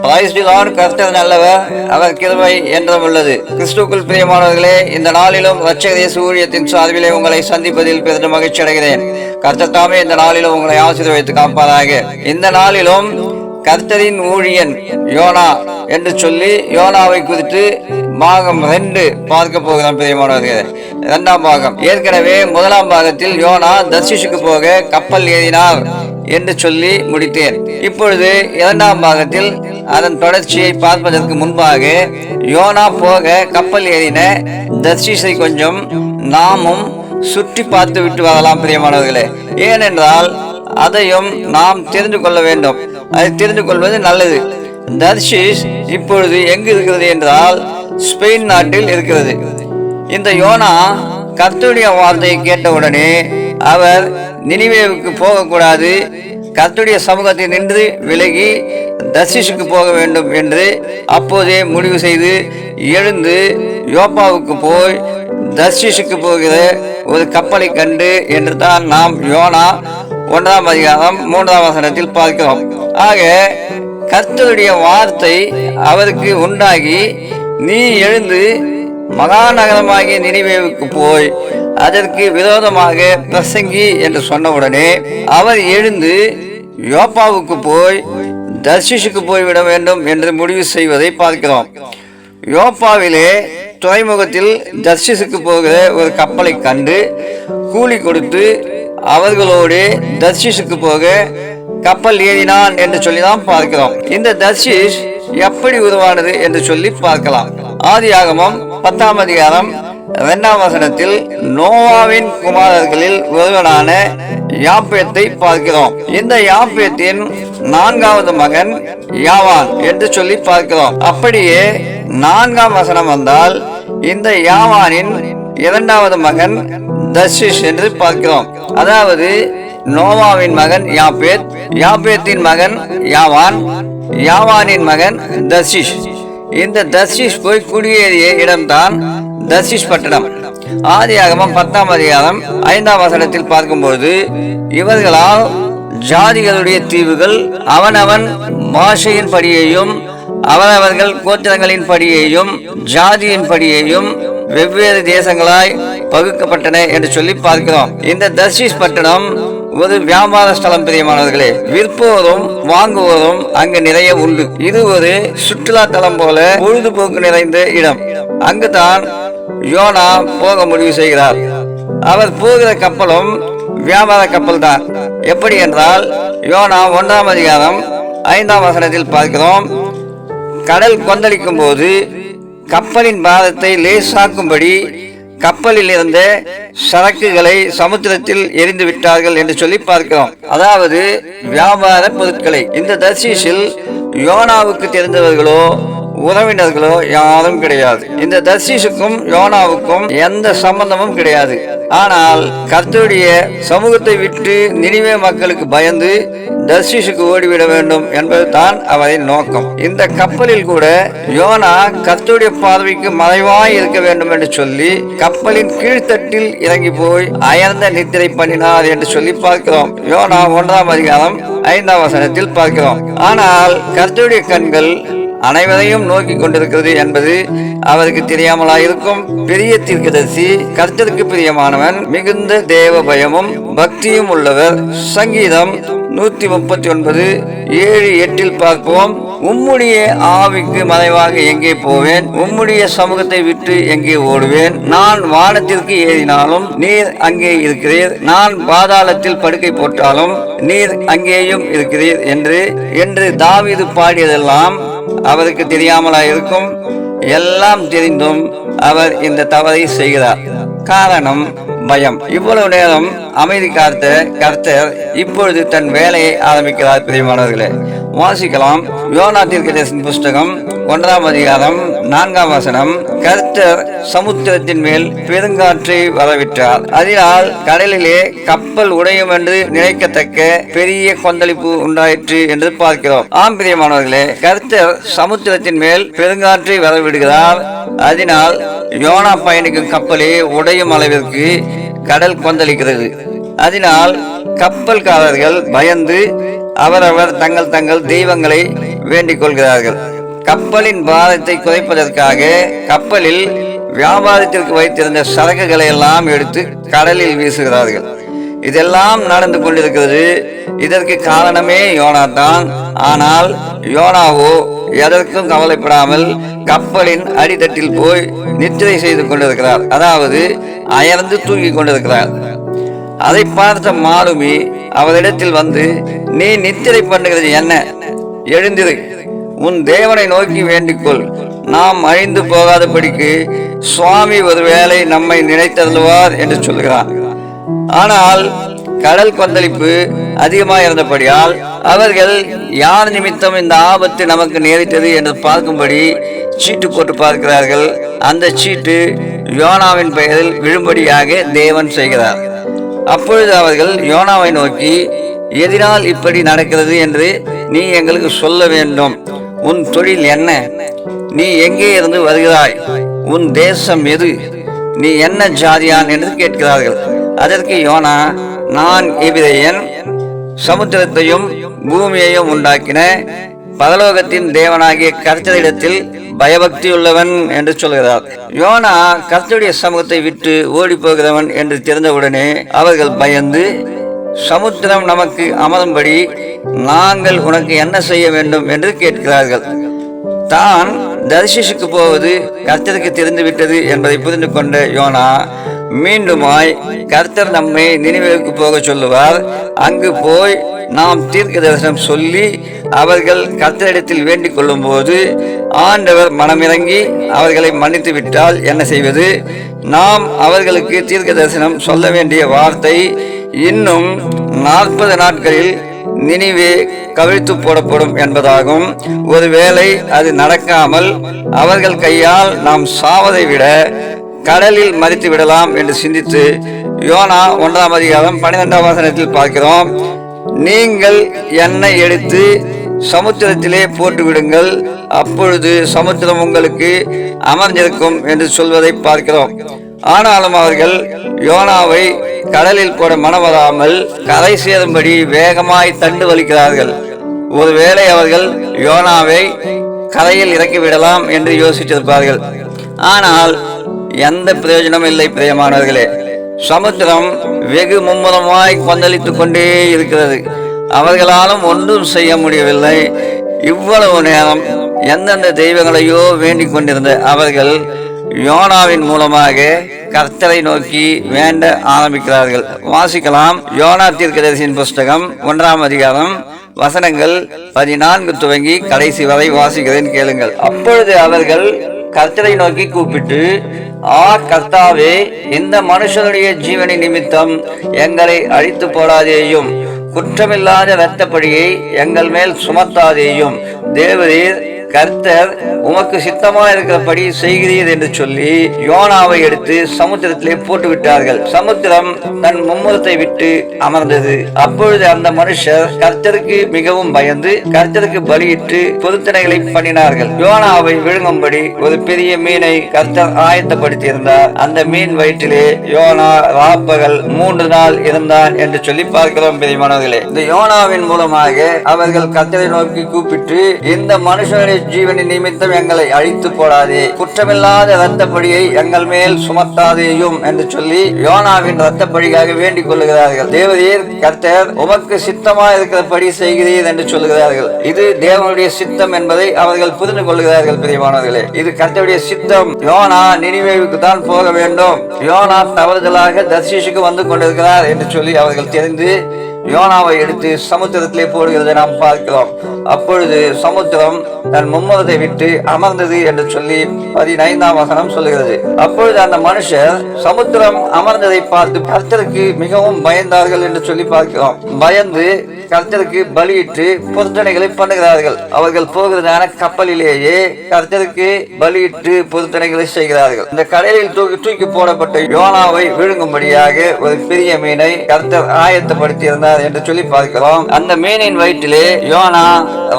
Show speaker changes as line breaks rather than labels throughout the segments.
பிரைஸ்டிலான் கர்த்தர் நல்லவர் அவர் கிருபை என்றும் உள்ளது. கிறிஸ்துக்குள் பிரியமானவர்களே இந்த நாளிலும் ரட்சக சூரியத்தின் சார்பிலே உங்களை சந்திப்பதில் பெரிதும் மகிழ்ச்சி அடைகிறேன். கர்த்தர் தாமே இந்த நாளிலும் உங்களை ஆசீர்வதித்து காப்பாராக. இந்த நாளிலும் கர்த்தரின் ஊழியன் யோனா என்று சொல்லி யோனாவை குறித்து பாகம் ரெண்டு பார்க்க போகிறோம் பிரியமானவர்களே. இரண்டாம் பாகம். ஏற்கனவே முதலாம் பாகத்தில் யோனா தர்சிஷுக்கு போக கப்பல் ஏறினார் என்று சொல்லி முடித்தேன். இப்பொழுது இரண்டாம் பாகத்தில் அதன் தொடர்ச்சியை பார்ப்பதற்கு முன்பாக யோனா போக கப்பல் ஏறின தர்ஷிஸை கொஞ்சம் நாமும் சுற்றி பார்த்து விட்டு வரலாம் பிரியமானவர்களே. ஏனென்றால் அதையும் நாம் தெரிந்து கொள்ள வேண்டும். அதை தெரிந்து கொள்வது நல்லது. தர்ஷிஸ் இப்பொழுது எங்கு இருக்கிறது என்றால் ஸ்பெயின் நாட்டில் இருக்கிறது. இந்த யோனா கர்த்தருடைய வார்த்தையை கேட்டவுடனே அவர் நினைவேவுக்கு போகக்கூடாது கர்த்துடைய சமூகத்தில் நின்று விலகி தர்சிஷுக்கு போக வேண்டும் என்று அப்போதே முடிவு செய்து எழுந்து யோப்பாவுக்கு போய் தர்ஷிஷுக்கு போகிற ஒரு கப்பலை கண்டு என்று தான் நாம் யோனா ஒன்றாம் அதிகாரம் மூன்றாம் வசனத்தில் பார்க்கிறோம். ஆக கர்த்தருடைய வார்த்தை அவருக்கு உண்டாகி நீ எழுந்து மகாநகரமாகிய நினைவேவுக்கு போய் அதற்கு விரோதமாக பிரசங்கி என்று சொன்னவுடனே அவர் எழுந்து யோப்பாவுக்கு போய் தர்ஷிஷுக்கு போய்விட வேண்டும் என்று முடிவு செய்வதை பார்க்கிறோம். யோப்பாவிலே துறைமுகத்தில் தர்ஷிஸுக்கு போகிற ஒரு கப்பலை கண்டு கூலி கொடுத்து அவர்களோடு தர்ஷிஸுக்கு போக கப்பல் ஏறினான் என்று சொல்லி தான் பார்க்கிறோம். இந்த தர்ஷிஷ் எப்படி உருவானது என்று சொல்லி பார்க்கலாம். ஆதியாகமம் பத்தாம் அதிகாரம் இரண்டாம் வசனத்தில் நோவாவின் குமாரர்களில் ஒருவனான யாப்பேத்தை பார்க்கிறோம். இந்த யாப்பேத்தின் நான்காவது மகன் யாவான் என்று சொல்லி பார்க்கிறோம். அப்படியே நான்காம் வசனம் வந்தால் இந்த யாவானின் இரண்டாவது மகன் தர்ஷிஷ் என்று பார்க்கிறோம். அதாவது நோவாவின் மகன் யாப்பேத் யாப்பேத்தின் மகன் யாவான் யாவானின் மகன் தர்ஷிஷ் இந்த தர்ஷிஷ் போய் குடியேறிய இடம்தான் தர்ஷிஷ் பட்டணம். ஆதியாகமம் பத்தாம் அதிகாரம் ஐந்தாம் வசனத்தில் பார்க்கும்போது இவர்களால் ஜாதிகளுடைய தீவுகள் அவனவன் பாஷையின் படியையும் அவரவர்கள் கோத்திரங்களின் படியையும் ஜாதியின் படியையும் வெவ்வேறு தேசங்களாய் பகுக்கப்பட்டன என்று சொல்லி பார்க்கிறோம். இந்த தர்ஷிஷ் பட்டணம் ஒரு வியாபார ஸ்தலம் பிரியமானவர்களே விற்போரும் வாங்குவோரும் அங்கு நிறைய உண்டு. இது ஒரு சுற்றுலா தலம் போல பொழுதுபோக்கு நிறைந்த இடம். அங்குதான் யோனா போக முடிவு செய்கிறார். அவர் போகிற கப்பலும் வியாபார கப்பல் தான் எப்படி என்றால் யோனா ஒன்றாம் அதிகாரம் ஐந்தாம் வசனத்தில் பார்க்கிறோம். கடல் கொந்தளிக்கும் போது கப்பலின் பாரத்தை லேசாக்கும்படி கப்பலில் இருந்த சரக்குகளை சமுத்திரத்தில் எரிந்து விட்டார்கள் என்று சொல்லி பார்க்கிறோம். அதாவது வியாபார பொருட்களை. இந்த தர்ஷீஷில் யோனாவுக்கு தெரிந்தவர்களோ உறவினர்களோ யாரும் கிடையாது. இந்த தர்ஷீஷுக்கும் யோனாவுக்கும் எந்த சம்பந்தமும் கிடையாது. ஆனால் கர்த்தருடைய சமூகத்தை விட்டு நினைவே மக்களுக்கு பயந்து தர்ஷீஷுக்கு ஓடிவிட வேண்டும் என்பதுதான் அவரின் நோக்கம். இந்த கப்பலில் கூட யோனா கர்த்தருடைய பார்வைக்கு மறைவாய் இருக்க வேண்டும் என்று சொல்லி கப்பலின் கீழ்த்தட்டில் இறங்கி போய் அயர்ந்த நித்திரை பண்ணினார் என்று சொல்லி பார்க்கிறோம். யோனா ஒன்றாம் அதிகாரம் ஐந்தாம் வசனத்தில் பார்க்கிறோம். ஆனால் கர்த்தருடைய கண்கள் அனைவரையும் நோக்கி கொண்டிருக்கிறது என்பது அவருக்கு தெரியாமலா இருக்கும் பெரிய தீர்க்கதரிசி கர்த்தருக்கு பிரியமானவன் மிகுந்த தேவ பயமும் பக்தியும் உள்ளவர். சங்கீதம் நூத்தி முப்பத்தி ஒன்பது ஏழு எட்டில் பார்ப்போம். உம்முடைய ஆவிக்கு மறைவாக எங்கே போவேன்? உம்முடைய சமூகத்தை விட்டு எங்கே ஓடுவேன்? நான் வானத்திற்கு ஏறினாலும் நீர் அங்கே இருக்கிறீர். நான் பாதாளத்தில் படுக்கை போட்டாலும் நீர் அங்கேயும் இருக்கிறீர் என்று என்று தாவிது பாடியதெல்லாம் அவருக்கு தெரியாமலா இருக்கும். எல்லாம் தெரிந்தும் அவர் இந்த தவறை செய்கிறார். காரணம் பயம். இவ்வளவு நேரம் அமைதி காத்த கர்த்தர் இப்பொழுது தன் வேலையை ஆரம்பிக்கிறார் பிரியமானவர்களே. வாசிக்கலாம். யோனா தீர்க்கதேசன் புஸ்தகம் ஒன்றாம் அதிகாரம் நான்காம் வசனம். கர்த்தர் சமுத்திரத்தின் மேல் பெருங்காற்றை வரவிட்டார் அதனால் கடலிலே கப்பல் உடையும் என்று நினைக்கத்தக்க பெரிய கொந்தளிப்பு உண்டாயிற்று என்று பார்க்கிறோம். ஆம் பிரியமானவர்களே கர்த்தர் சமுத்திரத்தின் மேல் பெருங்காற்றை வரவிடுகிறார். அதனால் யோனா பயணிக்கும் கப்பலே உடையும் அளவிற்கு கடல் கொந்தளிக்கிறது. அதனால் கப்பல்காரர்கள் பயந்து அவரவர் தங்கள் தங்கள் தெய்வங்களை வேண்டிக் கொள்கிறார்கள். கப்பலின் பாரத்தை குறைப்பதற்காக கப்பலில் வியாபாரத்திற்கு வைத்திருந்த சரக்குகளை எல்லாம் எடுத்து கடலில் வீசுகிறார்கள். இதெல்லாம் நடந்து கொண்டிருக்கிறது. இதற்கு காரணமே யோனா தான் ஆனால் யோனாவோ எதற்கும் கவலைப்படாமல் கப்பலின் அடித்தட்டில் போய் நித்திரை செய்து கொண்டிருக்கிறார். அதாவது அயர்ந்து தூங்கி கொண்டிருக்கிறார். அதை பார்த்த மாலுமி அவரிடத்தில் வந்து நீ நித்திரை பண்ணுகிறது என்ன? எழுந்திரு. உன் தேவனை நோக்கி வேண்டிக்கொள். நாம் அழிந்து போகாதபடிக்கு சுவாமி ஒருவேளை நம்மை நினைத்தருள்வார் என்று சொல்கிறார் ஆனால் கடல் கொந்தளிப்பு அதிகமாக இருந்தபடியால் அவர்கள் யார் நிமித்தம் இந்த ஆபத்து நமக்கு நேரிட்டது என்று பார்க்கும்படி சீட்டு போட்டு பார்க்கிறார்கள். அந்த சீட்டு யோனாவின் பெயரில் விழும்படியாக தேவன் செய்கிறார். அப்பொழுது அவர்கள் யோனாவை நோக்கி எதினால் இப்படி நடக்கிறது என்று நீ எங்களுக்கு சொல்ல வேண்டும். உன் தொழில் என்ன? நீ எங்கே இருந்து வருகிறாய்? உன் தேசம் எது? நீ என்ன ஜாதியான் என்று கேட்கிறார்கள். அதற்கு யோனா நான் எபிரேயன் சமுத்திரத்தையும் பூமியையும் உண்டாக்கின பரலோகத்தின் தேவனாகிய கர்த்தரிடத்தில் பயபக்தியுள்ளவன் என்று சொல்கிறார். யோனா கர்த்தருடைய சமூகத்தை விட்டு ஓடி போகிறவன் என்று தெரிந்தவுடனே அவர்கள் பயந்து சமுத்திரம் நமக்கு அமரும்படி நாங்கள் உனக்கு என்ன செய்ய வேண்டும் என்று கேட்கிறார்கள். தான் தரிசிசுக்கு போவது கர்த்தருக்கு தெரிந்துவிட்டது என்பதை புரிந்து கொண்ட யோனா மீண்டுமாய் கர்த்தர் நம்மை நினைவுக்கு போக சொல்லுவார். அங்கு போய் நாம் தீர்க்க தரிசனம் சொல்லி அவர்கள் கர்த்தரிடத்தில் வேண்டிக் கொள்ளும் போது ஆண்டவர் மனமிறங்கி அவர்களை மன்னித்து விட்டால் என்ன செய்வது? நாம் அவர்களுக்கு தீர்க்க தரிசனம் சொல்ல வேண்டிய வார்த்தை இன்னும் நாற்பது நாட்களில் நினைவே கவிழ்த்து போடப்படும் என்பதாகும். ஒருவேளை அது நடக்காமல் அவர்கள் கையால் நாம் சாவதை விட கடலில் மறித்து விடலாம் என்று சிந்தித்து யோனா ஒன்றாம் அதிகாரம் பன்னிரெண்டாம் வசனத்தில் பார்க்கிறோம். நீங்கள் எண்ணெய் எடுத்து சமுத்திரத்திலே போட்டு விடுங்கள் அப்பொழுது சமுத்திரம் உங்களுக்கு அமர்ந்திருக்கும் என்று சொல்வதை பார்க்கிறோம். ஆனாலும் அவர்கள் யோனாவை கடலில் கூட மனவராமல் கரை சேரும்படி வேகமாய் தண்டு வலிக்கிறார்கள். ஒருவேளை அவர்கள் யோனாவை கரையில் இறக்கி விடலாம் என்று யோசித்திருப்பார்கள். ஆனால் எந்த பிரயோஜனம் இல்லை பிரியமானவர்களே. சமுத்திரம் வெகு மும்முரமாய் கொந்தளித்துக் கொண்டே இருக்கிறது. அவர்களாலும் ஒன்றும் செய்ய முடியவில்லை. இவ்வளவு நேரம் எந்தெந்த தெய்வங்களையோ வேண்டிக் கொண்டிருந்த அவர்கள் யோனாவின் மூலமாக கர்த்தரை நோக்கி வேண்ட ஆரம்பிக்கிறார்கள். வாசிக்கலாம். யோனா தீர்க்கதரிசியின் புஸ்தகம் ஒன்றாம் அதிகாரம் வசனங்கள் பதினான்கு துவங்கி கடைசி வரை வாசிக்கிறேன் கேளுங்கள். அப்பொழுது அவர்கள் கர்த்தரை நோக்கி கூப்பிட்டு ஆ கர்த்தாவே இந்த மனுஷனுடைய ஜீவனை நிமித்தம் எங்களை அழித்து போடாதேயும் குற்றமில்லாத இரத்தப்படியை எங்கள் மேல் சுமத்தாதேயும் தேவரீர் கர்த்தர் உமக்கு சித்தமா இருக்கிறபடி செய்கிறீர் என்று சொல்லி யோனாவை எடுத்து சமுத்திரத்திலே போட்டு விட்டார்கள் சமுத்திரம் தன் மும்முரத்தை விட்டு அமர்ந்தது. அப்பொழுது அந்த மனுஷர் கர்த்தருக்கு மிகவும் பயந்து கர்த்தருக்கு பலியிட்டு பொருத்தனைகளை பண்ணினார்கள். யோனாவை விழுங்கும்படி ஒரு பெரிய மீனை கர்த்தர் ஆயத்தப்படுத்தி இருந்தார் அந்த மீன் வயிற்றிலே யோனா ராப்பகல் மூன்று நாள் இருந்தான் என்று சொல்லி பார்க்கிறோம் பெரியமானவர்களே இந்த யோனாவின் மூலமாக அவர்கள் கர்த்தரை நோக்கி கூப்பிட்டு இந்த மனுஷனை ஜீவனின் நிமித்தம் எங்களை அழித்து போடாதே. குற்றமில்லாத ரத்தப்படியை எங்கள் மேல் சுமத்தாதேயும் என்று சொல்லி யோனாவின் ரத்தப்படிக்காக வேண்டிக் கொள்ளுகிறார்கள். தேவதீர் கர்த்தர் உமக்கு சித்தமா இருக்கிறபடி செய்கிறீர் என்று சொல்லுகிறார்கள். இது தேவனுடைய சித்தம் என்பதை அவர்கள் புரிந்து கொள்கிறார்கள் பிரியமானவர்களே. இது கர்த்தருடைய சித்தம். யோனா நினைவேவுக்கு தான் போக வேண்டும். யோனா தவறுதலாக தர்சிஷுக்கு வந்து கொண்டிருக்கிறார் என்று சொல்லி அவர்கள் தெரிந்து யோனாவை எடுத்து சமுத்திரத்திலே போடுகிறதை நாம் பார்க்கிறோம். அப்பொழுது சமுத்திரம் தன் மும்முரத்தை விட்டு அமர்ந்தது என்று சொல்லி பதினைந்தாம் வசனம் சொல்லுகிறது அப்பொழுது அந்த மனுஷர் சமுத்திரம் அமர்ந்ததை பார்த்து கர்த்தருக்கு மிகவும் பயந்தார்கள் என்று சொல்லி பார்க்கிறோம். பயந்து கர்த்தருக்கு பலியிட்டு பொருத்தனைகளை பண்ணுகிறார்கள். அவர்கள் போகிறதான கப்பலிலேயே கர்த்தருக்கு பலியிட்டு பொருத்தனைகளை செய்கிறார்கள். இந்த கடலில் தூக்கி தூக்கி போடப்பட்ட யோனாவை விழுங்கும்படியாக ஒரு பெரிய மீனை கர்த்தர் ஆயத்தப்படுத்தி இருந்தார் செய்தார் என்று சொல்லி பார்க்கிறோம். அந்த மீனின் வயிற்றிலே யோனா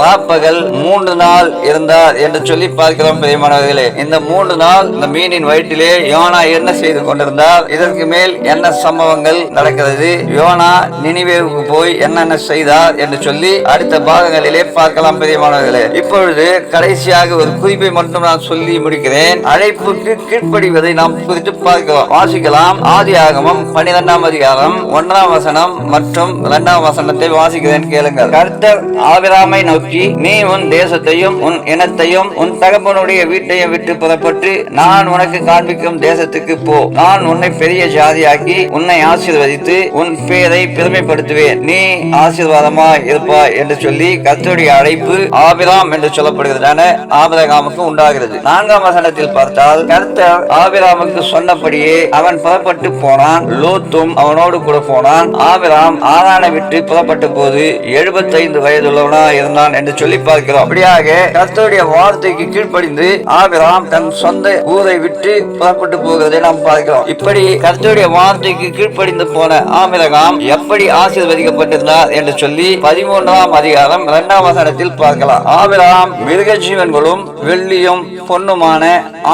ராப்பகல் மூன்று நாள் இருந்தார் என்று சொல்லி பார்க்கிறோம் பிரியமானவர்களே. இந்த மூன்று நாள் இந்த மீனின் வயிற்றிலே யோனா என்ன செய்து கொண்டிருந்தார்? இதற்கு மேல் என்ன சம்பவங்கள் நடக்கிறது? யோனா நினைவேவுக்கு போய் என்னென்ன செய்தார் என்று சொல்லி அடுத்த பாகங்களிலே பார்க்கலாம் பிரியமானவர்களே. இப்பொழுது கடைசியாக ஒரு குறிப்பை மட்டும் நான் சொல்லி முடிக்கிறேன். அழைப்புக்கு கீழ்ப்படிவதை நாம் குறித்து பார்க்கிறோம். வாசிக்கலாம். ஆதி ஆகமம் பனிரெண்டாம் அதிகாரம் ஒன்றாம் வசனம் மற்றும் இரண்டாம் வசனத்தை வாசிக்கிறேன் கேளுங்கள். கர்த்தர் ஆபிராமை நோக்கி நீ உன் தேசத்தையும் உன் இனத்தையும் உன் தகப்பனுடைய வீட்டையும் விட்டு புறப்பட்டு நான் உனக்கு காண்பிக்கும் தேசத்துக்கு போ. நான் உன்னை பெரிய ஜாதியாக்கி உன்னை ஆசீர்வதித்து உன் பேரை பெருமைப்படுத்துவேன். நீ ஆசீர்வாதமா இருப்பாய் என்று சொல்லி கர்த்தருடைய அழைப்பு ஆபிராம் என்று சொல்லப்படுகிறதான ஆபிரகாமுக்கு உண்டாகிறது. நான்காம் வசனத்தில் பார்த்தால் கர்த்தர் ஆபிராமுக்கு சொன்னபடியே அவன் புறப்பட்டு போனான் லோத்தும் அவனோடு கூட போனான். ஆபிராம் ஆரானை விட்டு புறப்பட்ட போது எழுபத்தைந்து வயதுள்ளவனா இருந்தான் என்று சொல்லி பார்க்கிறோம். அப்படியாக கர்த்தருடைய வார்த்தைக்கு கீழ்ப்படிந்து ஆபிராம் தன் சொந்த ஊரை விட்டு புறப்பட்டு போகிறதை நாம் பார்க்கிறோம். இப்படி கர்த்தருடைய வார்த்தைக்கு கீழ்ப்படிந்து போன ஆமிரகாம் எப்படி ஆசீர்வதிக்கப்பட்டிருந்தார் என்று சொல்லி பதிமூன்றாம் அதிகாரம் இரண்டாம் வசனத்தில் பார்க்கலாம். ஆபிராம் மிருக ஜீவன்களும் வெள்ளியும் பொண்ணுமான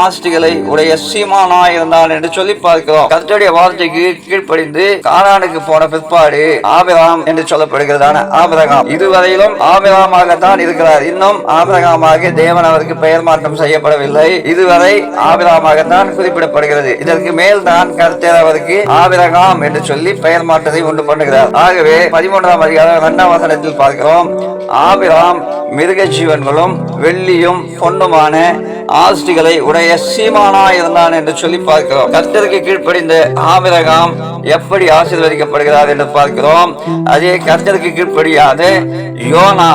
ஆஸ்திகளை உடைய சீமானா இருந்தான் என்று சொல்லி பார்க்கிறோம். கர்த்தருடைய வார்த்தைக்கு கீழ்ப்படிந்து கானானுக்கு போன பிற்பாடு ஆபிராம் என்று சொல்லப்படுகிறதான ஆபிரகாம். இதுவரையிலும் ஆபிராமாகத்தான் இருக்கிறார். இன்னும் ஆபிரகாமாக தேவன் அவருக்கு பெயர் மாற்றம் செய்யப்படவில்லை. இதுவரை ஆபிராமாகத்தான் குறிப்பிடப்படுகிறது. இதற்கு மேல் தான் கர்த்தர் அவருக்கு ஆபிரகாம் என்று சொல்லி பெயர் மாற்றத்தை உண்டு பண்ணுகிறார். ஆகவே பதிமூன்றாம் அதிகாரம் இரண்டாம் வசனத்தில் பார்க்கிறோம். ஆபிராம் மிருக ஜீவன்களும் வெள்ளியும் பொன்னுமான ஆஸ்திகளை உடைய சீமானா இருந்தான் என்று சொல்லி பார்க்கிறோம். கர்த்தருக்கு கீழ்ப்படிந்த ஆபிரகாம் எப்படி ஆசீர்வதிக்கப்படுகிறார் என்று பார்க்கிறோம். அதே கர்த்தருக்கு கீழ்ப்படியாத யோனா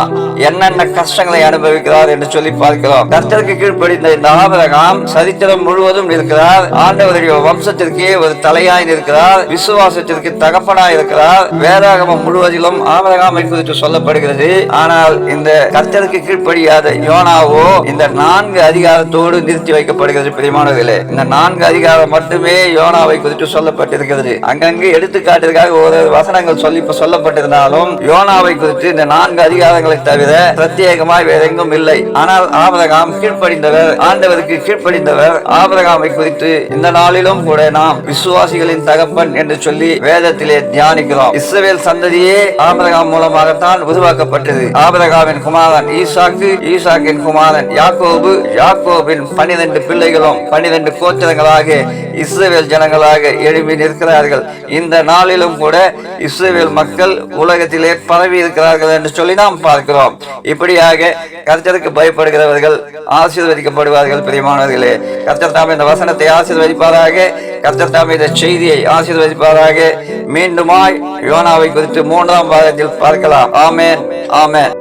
என்னென்ன கஷ்டங்களை அனுபவிக்கிறார் என்று சொல்லி பார்க்கிறோம். கர்த்தருக்கு கீழ்ப்படிந்த இந்த ஆபிரகாம் சரித்திரம் முழுவதும் இருக்கிறார். ஆண்டவருடைய வம்சத்திற்கே ஒரு தலையாய் இருக்கிறார் விசுவாசத்திற்கு தகப்பனாய் இருக்கிறார். வேதாகமம் முழுவதிலும் ஆபிரகாமை குறித்து சொல்லப்படுகிறது. ஆனால் இந்த கர்த்தருக்கு கீழ்ப்படியாத யோனாவோ இந்த நான்கு அதிகாரத்தோடு நிறுத்தி வைக்கப்படுகிறது பிரியமானவர்களே. இந்த நான்கு அதிகாரம் மட்டுமே யோனாவை குறித்து சொல்லப்பட்டிருக்கிறது. அங்கங்கு எடுத்துக்காட்டிற்காக ஒரு வசனங்கள் சொல்லி சொல்லப்பட்டிருந்தாலும் யோனாவை குறித்து இந்த நான்கு அதிகாரங்களை தவிர பிரத்யேகமாய் வேற எங்கும் இல்லை. ஆனால் ஆபரகாம் கீழ்ப்படிந்தவர் ஆண்டவருக்கு கீழ்ப்படிந்தவர் ஆபரகாமை குறித்து இந்த நாளிலும் கூட நாம் விசுவாசிகளின் தகப்பன் என்று சொல்லி வேதத்திலே தியானிக்கிறோம். இஸ்ரவேல் சந்ததியே ஆபரகாம் மூலமாகத்தான் உருவாக்கப்பட்டது. ஆபரகாமின் குமாரன் ஈசாக்கு இசாக்கின் குமாரன் யாக்கோபு யாக்கோபின் பனிரெண்டு பிள்ளைகளும் பனிரெண்டு கோத்திரங்களாக இஸ்ரேல் ஜனங்களாக எழுப்பி நிற்கிறார்கள். இந்த நாளிலும் கூட இஸ்ரேல் மக்கள் உலகத்திலே பரவி இருக்கிறார்கள் என்று சொல்லி நாம் பார்க்கிறோம். இப்படியாக கர்த்தருக்கு பயப்படுகிறவர்கள் ஆசீர்வதிக்கப்படுவார்கள் பிரியமானவர்களே. கர்த்தர் தாம் இந்த வசனத்தை ஆசீர்வதிப்பாராக. கர்த்தர் தாம் இந்த செய்தியை ஆசீர்வதிப்பாராக. மீண்டுமாய் யோனாவை குறித்து மூன்றாம் பாகத்தில் பார்க்கலாம். ஆமேன் ஆமேன்.